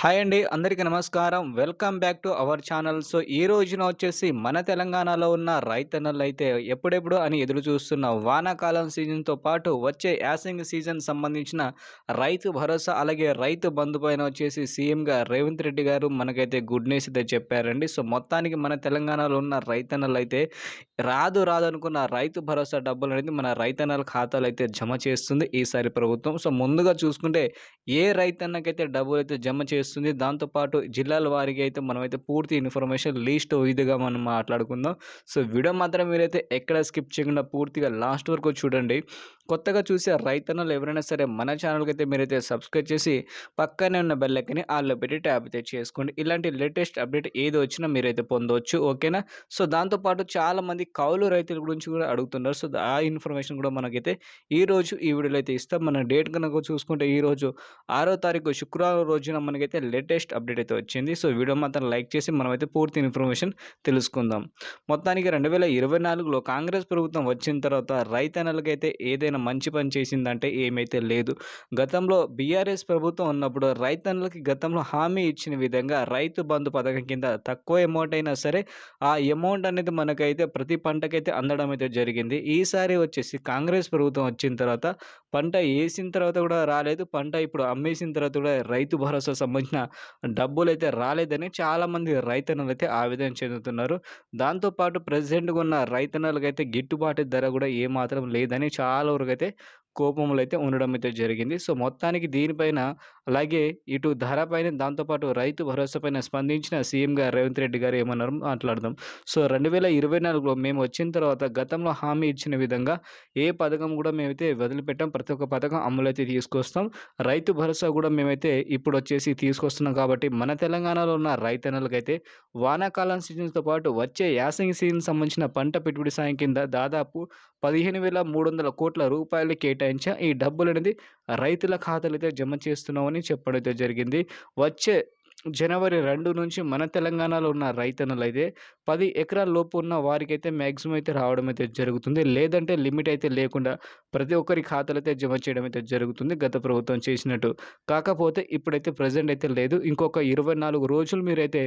Hi అండి అందరికీ నమస్కారం. Welcome back to our channel. So ఈ రోజున వచ్చేసి మన తెలంగాణలో ఉన్న రైతన్నలు అయితే ఎప్పుడెప్పుడు అని ఎదురు చూస్తున్న వానాకాలం సీజన్తో పాటు వచ్చే యాసింగ్ సీజన్ సంబంధించిన రైతు భరోసా అలాగే రైతు బంధు పైన వచ్చేసి సీఎంగా రేవంత్ రెడ్డి గారు మనకైతే గుడ్ న్యూస్ అయితే చెప్పారండి. సో మొత్తానికి మన తెలంగాణలో ఉన్న రైతన్నలు అయితే రాదు రాదు అనుకున్న రైతు భరోసా డబ్బులు అనేది మన రైతన్నల ఖాతాలు అయితే జమ చేస్తుంది ఈసారి ప్రభుత్వం. సో ముందుగా చూసుకుంటే ఏ రైతన్నకైతే డబ్బులు అయితే జమ చేస్తుంది చేస్తుంది దాంతోపాటు జిల్లాల వారికి అయితే మనమైతే పూర్తి ఇన్ఫర్మేషన్ లీస్ట్ ఇదిగా మనం మాట్లాడుకుందాం. సో వీడియో మాత్రం మీరైతే ఎక్కడ స్కిప్ చేయకుండా పూర్తిగా లాస్ట్ వరకు చూడండి. కొత్తగా చూసే రైతన్నలు ఎవరైనా సరే మన ఛానల్కి అయితే మీరైతే సబ్స్క్రైబ్ చేసి పక్కనే ఉన్న బెల్లెక్కని ఆల్లో పెట్టి ట్యాప్ అయితే చేసుకోండి. ఇలాంటి లేటెస్ట్ అప్డేట్ ఏది వచ్చినా మీరైతే పొందవచ్చు ఓకేనా? సో దాంతోపాటు చాలామంది కౌలు రైతుల గురించి కూడా అడుగుతున్నారు. సో ఆ ఇన్ఫర్మేషన్ కూడా మనకైతే ఈ రోజు ఈ వీడియోలో అయితే ఇస్తాం. మన డేట్ కనుక చూసుకుంటే ఈరోజు ఆరో తారీఖు శుక్రవారం రోజున మనకైతే లేటెస్ట్ అప్డేట్ అయితే వచ్చింది. సో వీడియో మాత్రం లైక్ చేసి మనమైతే పూర్తి ఇన్ఫర్మేషన్ తెలుసుకుందాం. మొత్తానికి రెండు వేల ఇరవై నాలుగులో కాంగ్రెస్ ప్రభుత్వం వచ్చిన తర్వాత రైతన్నలకైతే ఏదైనా మంచి పని చేసిందంటే ఏమైతే లేదు. గతంలో బీఆర్ఎస్ ప్రభుత్వం ఉన్నప్పుడు రైతన్నలకి గతంలో హామీ ఇచ్చిన విధంగా రైతు బంధు పథకం కింద తక్కువ అమౌంట్ అయినా సరే ఆ అమౌంట్ అనేది మనకైతే ప్రతి పంటకైతే అందడం అయితే జరిగింది. ఈసారి వచ్చేసి కాంగ్రెస్ ప్రభుత్వం వచ్చిన తర్వాత పంట వేసిన తర్వాత కూడా రాలేదు. పంట ఇప్పుడు అమ్మేసిన తర్వాత కూడా రైతు భరోసా సంబంధించిన డబ్బులు అయితే రాలేదని చాలామంది రైతన్నులు అయితే ఆవేదన చెందుతున్నారు. దాంతోపాటు ప్రజెంట్గా ఉన్న రైతన్నలకైతే గిట్టుబాటు ధర కూడా ఏమాత్రం లేదని చాలా వరకు అయితే కోపంలో అయితే ఉండడం అయితే జరిగింది. సో మొత్తానికి దీనిపైన అలాగే ఇటు ధర పైన దాంతోపాటు రైతు భరోసా పైన స్పందించిన సీఎం గారు రేవంత్ రెడ్డి గారు ఏమన్నారు మాట్లాడదాం. సో రెండు వేల ఇరవై నాలుగులో మేము వచ్చిన తర్వాత గతంలో హామీ ఇచ్చిన విధంగా ఏ పథకం కూడా మేమైతే వదిలిపెట్టాం. ప్రతి ఒక్క పథకం అమలు అయితే తీసుకొస్తాం. రైతు భరోసా కూడా మేమైతే ఇప్పుడు వచ్చేసి తీసుకొస్తున్నాం కాబట్టి మన తెలంగాణలో ఉన్న రైతన్నలకైతే వానాకాలం సీజన్తో పాటు వచ్చే యాసంగి సీజన్ సంబంధించిన పంట పెట్టుబడి సాయం కింద దాదాపు పదిహేను వేల మూడు వందల కోట్ల రూపాయలు కేటాయించా. ఈ డబ్బులు అనేది రైతుల ఖాతాలు అయితే జమ చేస్తున్నామని చెప్పడం అయితే జరిగింది. వచ్చే జనవరి రెండు నుంచి మన తెలంగాణలో ఉన్న రైతన్నలు అయితే పది ఎకరాల లోపు ఉన్న వారికైతే మ్యాక్సిమం అయితే రావడం అయితే జరుగుతుంది. లేదంటే లిమిట్ అయితే లేకుండా ప్రతి ఒక్కరి ఖాతాలు అయితే జమ చేయడం అయితే జరుగుతుంది గత ప్రభుత్వం చేసినట్టు. కాకపోతే ఇప్పుడైతే ప్రజెంట్ అయితే లేదు. ఇంకొక ఇరవై నాలుగు రోజులు మీరైతే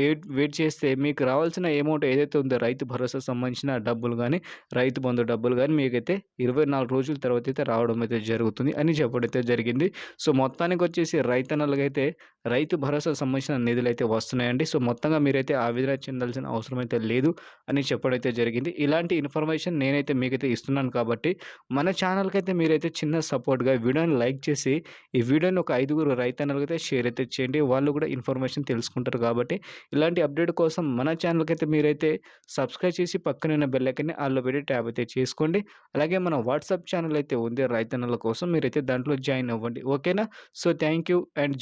వెయిట్ వెయిట్ చేస్తే మీకు రావాల్సిన అమౌంట్ ఏదైతే ఉందో రైతు భరోసా సంబంధించిన డబ్బులు కానీ రైతు బంధు డబ్బులు కానీ మీకైతే ఇరవై నాలుగు రోజుల తర్వాత అయితే రావడం అయితే జరుగుతుంది అని చెప్పడం అయితే జరిగింది. సో మొత్తానికి వచ్చేసి రైతన్నలకైతే రైతు భరోసా సంబంధించిన నిధులు అయితే వస్తున్నాయండి. సో మొత్తంగా మీరైతే ఆవేదన చెందాల్సిన అవసరం అయితే లేదు అని చెప్పడం అయితే జరిగింది. ఇలాంటి ఇన్ఫర్మేషన్ నేనైతే మీకైతే ఇస్తున్నాను కాబట్టి మన ఛానల్కి అయితే మీరైతే చిన్న సపోర్ట్గా వీడియోని లైక్ చేసి ఈ వీడియోని ఒక ఐదుగురు రైతన్నలకైతే షేర్ అయితే చేయండి. వాళ్ళు కూడా ఇన్ఫర్మేషన్ తెలుసుకుంటారు కాబట్టి ఇలాంటి అప్డేట్ కోసం మన ఛానల్కి అయితే మీరైతే సబ్స్క్రైబ్ చేసి పక్కన బెల్లైకన్ని ఆల్లో పెట్టి ట్యాబ్ అయితే చేసుకోండి. అలాగే మన వాట్సాప్ ఛానల్ అయితే ఉంది రైతన్నల కోసం మీరైతే దాంట్లో జాయిన్ అవ్వండి. ఓకేనా? So thank you and